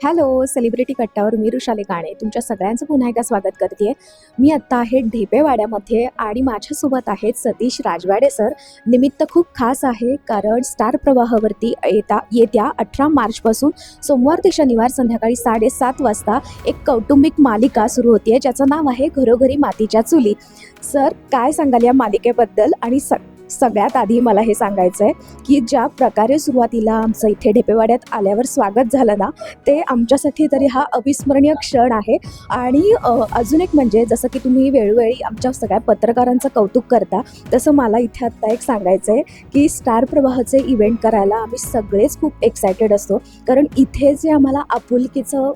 Hello celebrity कट्ट्यावर मी ऋषाली काणे. तुमच्या सगळ्यांचं पुन्हा एकदा स्वागत करते मी आत्ता आहे ढेपेवाड्यामध्ये आणि माझ्यासोबत आहेत सतीश राजवाडे सर. निमित्त खूप खास आहे कारण स्टार प्रवाहावरती येता येत्या अठरा मार्चपासून सोमवार ते शनिवार संध्याकाळी साडेसात वाजता एक कौटुंबिक मालिका सुरू होती ज्याचं नाव आहे घरोघरी मातीच्या चुली. सर काय सांगाल या मालिकेबद्दल आणि स सगळ्यात आधी मला हे सांगायचं आहे की ज्या प्रकारे सुरुवातीला आमचं इथे ढेपेवाड्यात आल्यावर स्वागत झालं ना ते आमच्यासाठी तरी हा अविस्मरणीय क्षण आहे. आणि अजून एक म्हणजे जसं की तुम्ही वेळोवेळी आमच्या सगळ्या पत्रकारांचं कौतुक करता तसं मला इथे आत्ता एक सांगायचं आहे की स्टार प्रवाहाचे इव्हेंट करायला आम्ही सगळेच खूप एक्सायटेड असतो. कारण इथे जे आम्हाला आपुलकीचं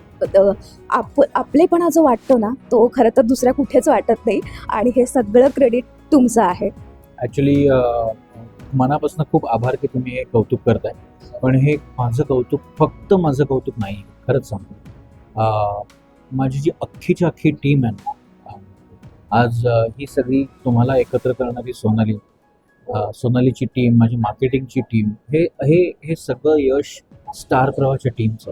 आप आपलेपणा जो वाटतो ना तो खरं तर दुसऱ्या कुठेच वाटत नाही. आणि हे सगळं क्रेडिट तुमचं आहे. ॲक्च्युली मनापासून खूप आभार की तुम्ही हे कौतुक करताय. पण हे माझं कौतुक फक्त माझं कौतुक नाही खरंच सांगतो. माझी जी अख्खीची अख्खी टीम आहे ना आज ही सगळी तुम्हाला एकत्र करणारी सोनाली सोनालीची टीम माझी मार्केटिंगची टीम हे हे हे सगळं यश स्टार प्रवाहाच्या टीमचं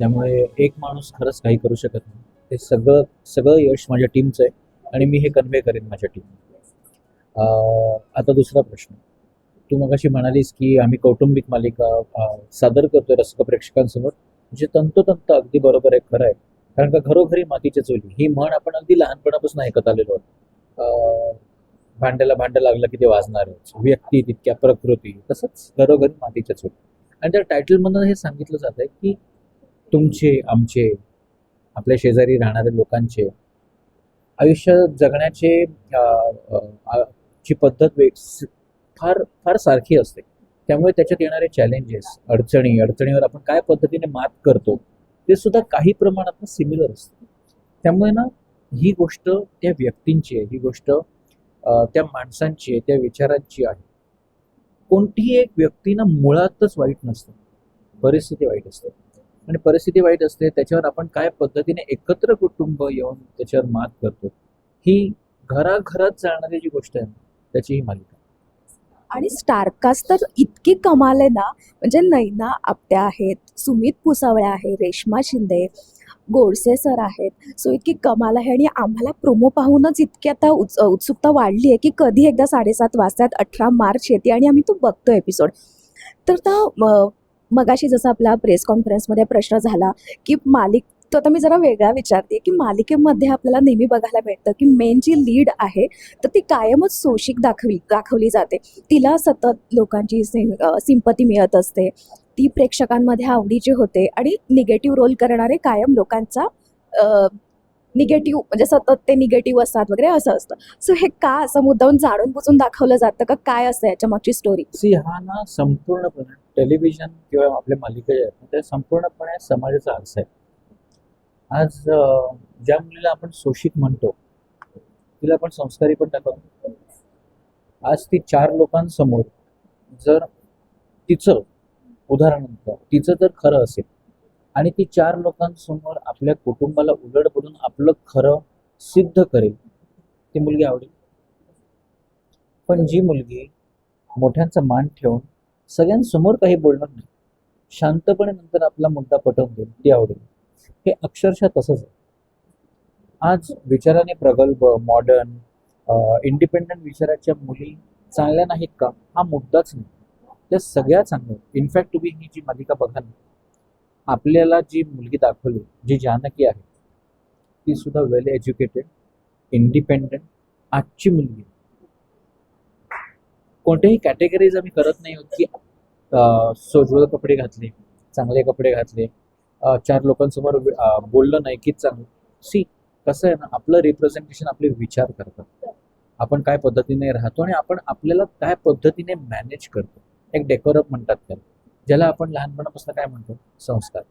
त्यामुळे एक माणूस खरंच काही करू शकत नाही. हे सगळं सगळं यश माझ्या टीमचं आहे आणि मी हे कन्वे करेन माझ्या टीम आता दुसरा प्रश्न. तू मगाशी म्हणालीस की आम्ही कौटुंबिक मालिका सादर करतोय रसिक प्रेक्षकांसमोर. म्हणजे तंतोतंत अगदी बरोबर आहे खरं आहे. कारण का घरोघरी मातीच्या चोली ही म्हण आपण अगदी लहानपणापासून ऐकत आलेलो आहोत. भांड्याला भांडं लागलं की ते वाजणारच. व्यक्ती तितक्या प्रकृती तसंच घरोघरी मातीच्या चोली आणि त्या टायटलमधून हे सांगितलं जात आहे की तुमचे आमचे आपल्या शेजारी राहणाऱ्या लोकांचे आयुष्य जगण्याचे ची पद्धत वेग फार फार सारखी असते. त्यामुळे त्याच्यात येणारे चॅलेंजेस अडचणी अडचणीवर आपण काय पद्धतीने मात करतो ते सुद्धा काही प्रमाणात सिमिलर असतं. त्यामुळे ना ही गोष्ट त्या व्यक्तींची आहे ही गोष्ट त्या माणसांची आहे त्या विचारांची आहे. कोणतीही एक व्यक्ती ना मुळातच वाईट नसते. परिस्थिती वाईट असते. आणि परिस्थिती वाईट असते त्याच्यावर आपण काय पद्धतीने एकत्र कुटुंब येऊन त्याच्यावर मात करतो ही घराघरात जाणारी जी गोष्ट आहे ना, त्याची ही मालिका. आणि स्टारकास्ट तर इतकी कमाल आहे ना म्हणजे नैना आपट्या आहेत सुमित पुसावळे आहे रेश्मा शिंदे गोडसे सर आहेत सो इतकी कमाल आहे आणि आम्हाला प्रोमो पाहूनच इतकी आता उत्स उत्सुकता वाढली आहे की कधी एकदा साडेसात वाजतात अठरा मार्च येते आणि आम्ही तो बघतो एपिसोड तर त्या मगाशी जसं आपला प्रेस कॉन्फरन्समध्ये प्रश्न झाला की मालिक तो आता मी जरा वेगळा विचारते की मालिकेमध्ये आपल्याला नेहमी बघायला मिळतं की मेन जी लीड आहे तर ती कायमच सोशिक दाखवी दाखवली जाते. तिला सतत लोकांची सिंपती मिळत असते. ती प्रेक्षकांमध्ये आवडीची होते आणि निगेटिव्ह रोल करणारे कायम लोकांचा निगेटिव्ह म्हणजे सतत ते निगेटिव्ह असतात वगैरे असं असतं. सो हे का असं मुद्दाहून जाणून बुजून दाखवलं जातं का? काय असतं याच्या मागची स्टोरी सी हा ना संपूर्णपणे टेलिव्हिजन किंवा आपल्या मालिका ज्या आहेत त्या संपूर्णपणे समाजाचा आरसा आहे. आज ज्या मुलीला आपण सोशिक म्हणतो तिला आपण संस्कारी पण टाकतो आज ती चार लोकांसमोर जर तिचं उदाहरणार्थ तिचं जर खरं असेल आणि ती चार लोकांसमोर आपल्या कुटुंबाला उलट बोलून आपलं खरं सिद्ध करेल ती मुलगी आवडेल. पण जी मुलगी मोठ्यांचा मान ठेवून सगळ्यांसमोर काही बोलणार नाही शांतपणे नंतर आपला मुद्दा पटवून देईल ती आवडेल. हे अक्षरशः तसंच आहे. आज विचाराने प्रगल्भ मॉडर्न इंडिपेंडंट विचाराच्या मुली चांगल्या नाहीत का? हा मुद्दाच नाही. त्या सगळ्या चांगल्या इनफॅक्ट तुम्ही ही जी मालिका बघा ना आपल्याला जी मुलगी दाखवली जी जानकी आहे ती सुद्धा वेल एज्युकेटेड इंडिपेंडंट आजची मुलगी कोणत्याही कॅटेगरीज आम्ही करत नाही आहोत की सोज्वल कपडे घातले चांगले कपडे घातले चार लोकांसमोर बोललं नाही की चांगलं सी कसं आहे ना आपलं रिप्रेझेंटेशन आपले विचार करतात. आपण काय पद्धतीने राहतो आणि आपण आपल्याला काय पद्धतीने मॅनेज करतो. एक डेकोरप म्हणतात त्याला. ज्याला आपण लहानपणापासून काय म्हणतो? संस्कार.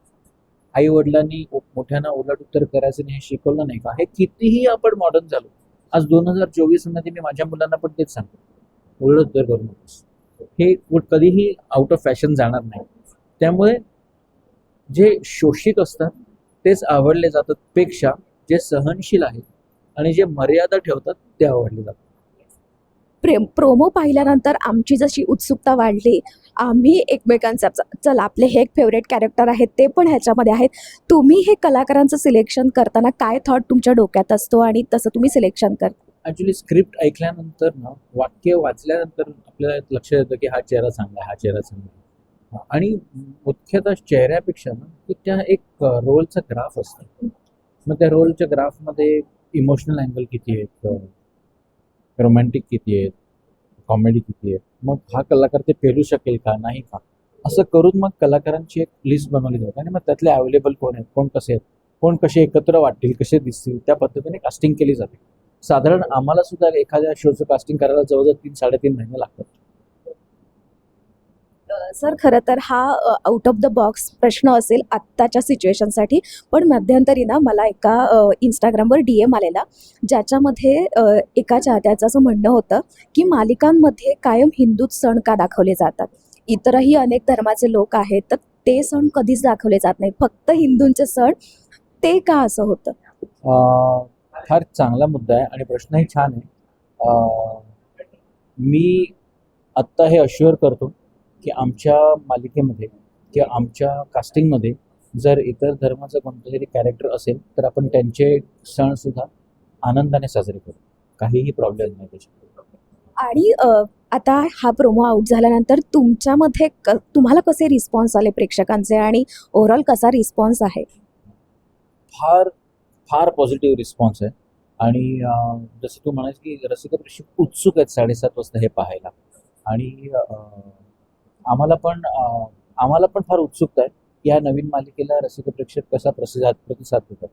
आई वडिलांनी मोठ्यांना उलट उत्तर करायचं नाही हे शिकवलं नाही का? हे कितीही आपण मॉडर्न झालो. आज दोन हजार चोवीसमध्ये मी माझ्या मुलांना पण तेच सांगतो. उलट उत्तर करू नकोस हे कधीही आउट ऑफ फॅशन जाणार नाही. त्यामुळे जे शोषित असतात तेच आवडले जातात पेक्षा जे सहनशील आहेत आणि जे मर्यादा ठेवतात ते आवडले जातात. प्रेम प्रोमो पाहिल्यानंतर आमची जशी उत्सुकता वाढली आम्ही एकमेकांचा चला आपले हे एक फेवरेट कॅरेक्टर आहेत ते पण ह्याच्यामध्ये आहेत. तुम्ही हे कलाकारांचं सिलेक्शन करताना काय थॉट तुमच्या डोक्यात असतो आणि तसं तुम्ही सिलेक्शन करता ॲक्च्युली स्क्रिप्ट ऐकल्यानंतर ना वाक्य वाचल्यानंतर आपल्याला लक्षात येतं की हा चेहरा चांगला हा चेहरा चांगला आणि मुख्यतः चेहऱ्यापेक्षा ना की त्या एक रोलचा ग्राफ असतो. मग त्या रोलच्या ग्राफमध्ये इमोशनल अँगल किती आहेत रोमॅन्टिक किती आहेत कॉमेडी किती आहे मग हा कलाकार ते पेरू शकेल का नाही का? असं करून मग कलाकारांची एक लिस्ट बनवली जाते आणि मग त्यातले अवेलेबल कोण आहेत कोण कसे आहेत कोण कसे एकत्र वाटतील कसे दिसतील त्या पद्धतीने कास्टिंग केली जाते. साधारण आम्हाला सुद्धा एखाद्या शोचं कास्टिंग करायला जवळजवळ तीन साडेतीन महिने लागतात. सर खरं तर हा आउट ऑफ द बॉक्स प्रश्न असेल आत्ताच्या सिच्युएशनसाठी. पण मध्यंतरी ना मला एका इंस्टाग्रामवर डी एम आलेला ज्याच्यामध्ये एका चाहत्याचं असं म्हणणं होतं की मालिकांमध्ये कायम हिंदूच सण का दाखवले जातात? इतरही अनेक धर्माचे लोक आहेत तर ते सण कधीच दाखवले जात नाहीत. फक्त हिंदूंचे सण ते का असं होतं? फार चांगला मुद्दा आहे आणि प्रश्नही छान आहे. मी आत्ता हे अश्युअर करतो की आमच्या मालिकेमध्ये किंवा आमच्या कास्टिंगमध्ये जर इतर धर्माचं कोणतं तरी कॅरेक्टर असेल तर आपण त्यांचे सणसुद्धा आनंदाने साजरे करू. काहीही प्रॉब्लेम नाही त्याच्यात आणि आता हा प्रोमो आउट झाल्यानंतर तुमच्यामध्ये क तुम्हाला कसे रिस्पॉन्स आले प्रेक्षकांचे आणि ओव्हरऑल कसा रिस्पॉन्स आहे? फार फार पॉझिटिव्ह रिस्पॉन्स आहे. आणि अं, जसं तू म्हणायस की रसिक प्रेक्षक उत्सुक आहेत साडेसात वाजता हे पाहायला. आणि अं, आम्हाला पण आम्हाला पण फार उत्सुकता आहे या नवीन मालिकेला रसिक प्रेक्षक कसा प्रतिसाद प्रतिसाद देतात.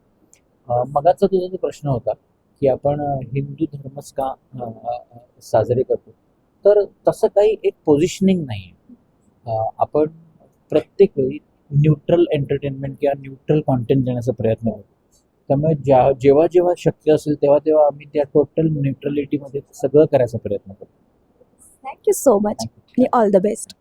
मगाचा तुझा जो प्रश्न होता की आपण हिंदू धर्मच का साजरे करतो? तर तसं काही एक पोझिशनिंग नाही आहे आपण प्रत्येक वेळी न्यूट्रल एंटरटेनमेंट किंवा न्यूट्रल कॉन्टेंट देण्याचा प्रयत्न करतो. त्यामुळे ज्या जेव्हा जेव्हा शक्य असेल तेव्हा तेव्हा आम्ही त्या टोटल न्यूट्रलिटीमध्ये सगळं करायचा प्रयत्न करतो. Thank you so much all the best